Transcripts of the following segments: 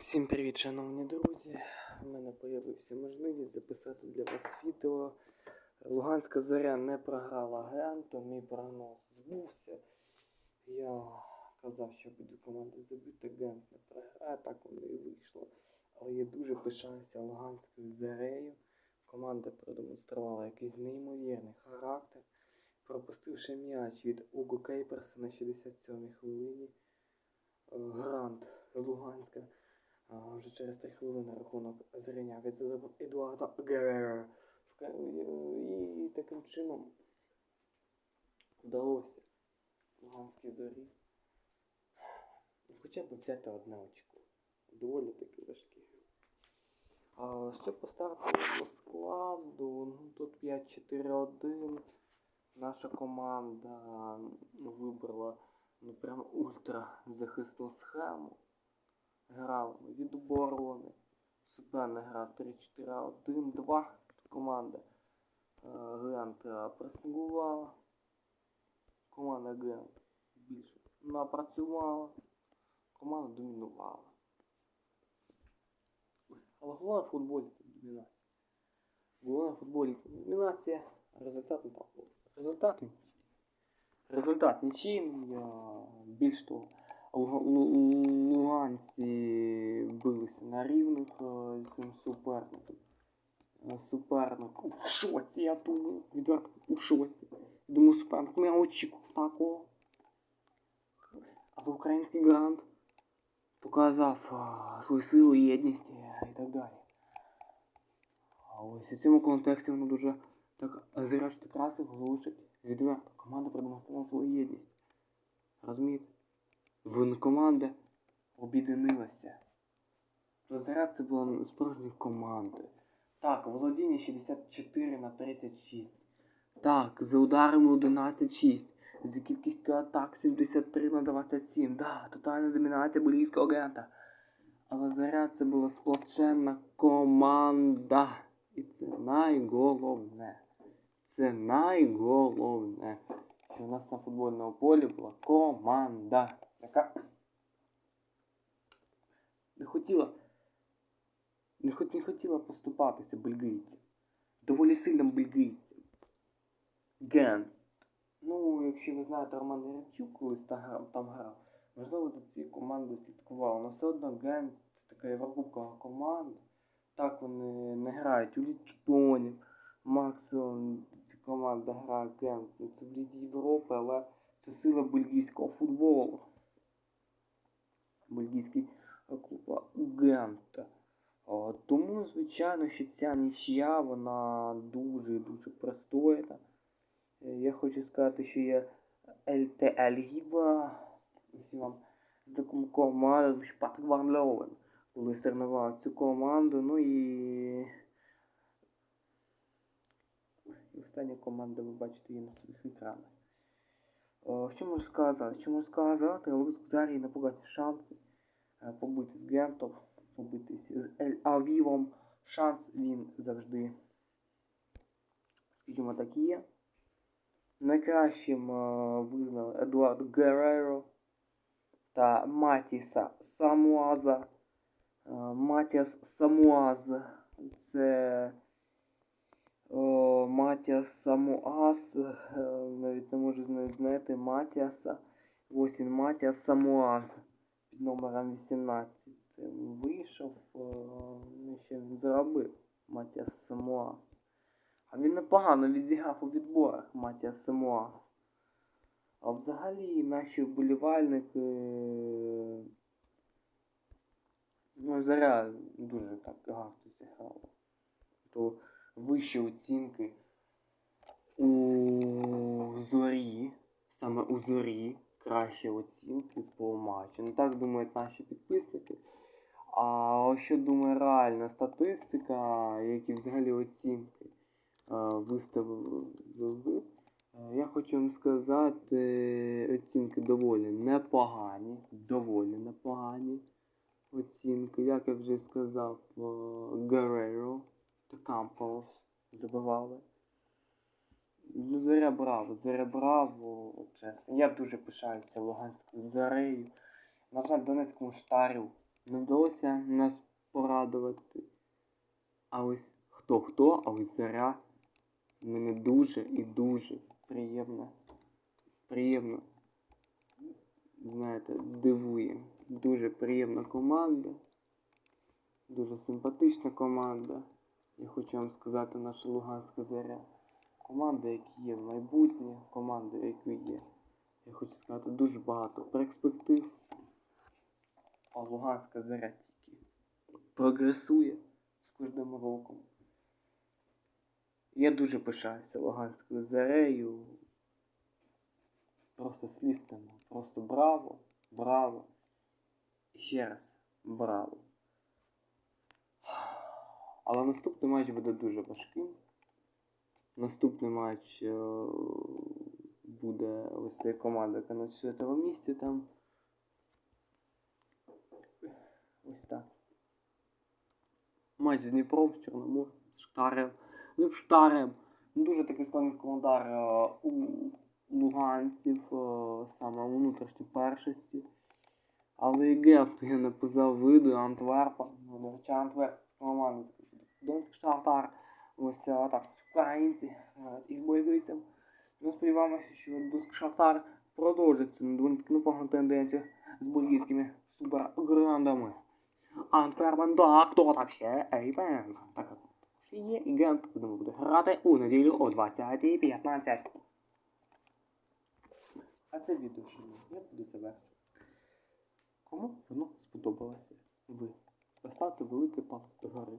Усім привіт, шановні друзі! У мене з'явився можливість записати для вас відео. Луганська зоря не програла Генту, мій прогноз збувся. Я казав, що буде команда забита, Гент не програє, так воно і вийшло. Але я дуже пишаюся Луганською зорею. Команда продемонструвала якийсь неймовірний характер, пропустивши м'яч від Уго Кейперса на 67-й хвилині. Е, Грант з Луганська. Вже через 3 хвилини рахунок зрівняв від Едуарда Герера. І таким чином вдалося Луганській зорі. Хоча б взяти одне очко. Доволі таки важкий. А, поставити по складу, ну тут 5-4-1. Наша команда вибрала ну прям ультра захисну схему. Грали ми від оборони. Суперник грав 3-4-1-2 команда. е, Гент е, пресингувала. Команда Гент більше напрацювала. Команда домінувала. Але головне в футболі це домінація. Головне в футболі це домінація, результат не так. Результат нічий. Результат нічий. Більш того, Луганці билися на рівних е, з цим суперником. Е, Суперник у шоці, я думаю, відверто у шоці. Думаю, суперник не очікував такого. Але український грант показав свою силу, єдність і так далі. А ось у цьому контексті воно дуже так зрештою красиво звучить відверто. Команда продемонструвала свою єдність. Розумієте? Вон команда об'єднилася. Зараз це була справжня команда. Так, володіння 64 на 36. Так, за ударами 11-6. За кількістю атак 73 на 27. Да, тотальна домінація болівського агента. Але заряд це була сплоченна команда. І це найголовне. Це найголовне. Що у нас на футбольному полі була команда, яка не хотіла. Не, хот, не хотіла поступатися бельгійцям. Доволі сильним бельгійцям. Гент. Ну, якщо ви знаєте, Роман Ярчук колись та грав, там грав, можливо, за цією командою слідкував. Але все одно Гент це така єврокубкова команда. Так вони не грають у Лізі Чемпіонів. Максимум ця команда грає Гент. Ну, Це в Лізі Європи, але це сила бельгійського футболу. Бельгійський клуб Гента. О, Тому, звичайно, що ця нічия, вона дуже-дуже пристойна. Е, Я хочу сказати, що є. Усі вам з такою командою, що Патрик Ван Ловен колись тренував цю команду. Ну і. І остання команда, ви бачите її на своїх екранах. О, що можу сказати? Що можу сказати? Луганськ Зарі непогані шанси е, побити з Гентом, побитись з Ель Авівом. Шанс він завжди, скажімо так, є. Найкращим е, визнали Едуард Герреро та Матіса Самуаза. Е, Матіас Самуаз це о, Матіас Самуаз. е, Навіть не можу знайти Матіаса. Ось він Матіас Самуаз під номером 18. Вийшов, е, ну, що він зробив Матіас Самуаз. А він непогано відіграв у відборах Матіас Самуаз. А взагалі наші вболівальники. Ну, заря дуже так гарно зіграла. Вищі оцінки у зорі, саме у зорі, кращі оцінки по матчу. Ну так думають наші підписники. А що думає реальна статистика, які взагалі оцінки е, виставили. ви. Е, Я хочу вам сказати, оцінки доволі непогані, доволі непогані оцінки. Як я вже сказав, Guerrero Campos забивали. Ну, Зоря браво, Зоря браво, чесно. Я дуже пишаюся Луганською Зорею. На жаль, Донецькому штарю Не вдалося нас порадувати. А ось хто хто, а ось заря мене дуже і дуже приємно. Приємно. Знаєте, дивує. Дуже приємна команда. Дуже симпатична команда. Я хочу вам сказати, наша Луганська заря. Команда, яка є в майбутнє, команда, яка є. Я хочу сказати, дуже багато перспектив. А Луганська заря тільки прогресує з кожним роком. Я дуже пишаюся Луганською зарею. Просто слів. Просто браво, браво. І ще раз браво. Але наступний матч буде дуже важким. Наступний матч е, буде ось ця команда, яка на четвертому місці там. Ось так. Матч з Дніпром, з Чорномор, з Шахтарем. З Шахтарем. Дуже такий складний календар е, у луганців, е, саме у внутрішній першості. Але і Гелт я написав виду Антверпа. Ну, Антверп з команди Донський Шахтар. Ось е, так, українці е, із бойовицям. Ми сподіваємося, що Донський Шахтар продовжить цю непогану тенденцію з бельгійськими суперграндами. Антверпен, да, хто там ще? Ейпен. Так, є і Гент, будемо буде грати у неділю о 20.15. А це відео що я буду завершувати. Кому воно сподобалося? Ви поставте великий палець догори.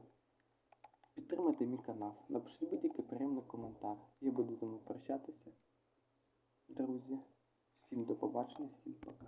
Підтримайте мій канал. Напишіть будь-який приємний коментар. Я буду з вами прощатися. Друзі. Всім до побачення, всім пока.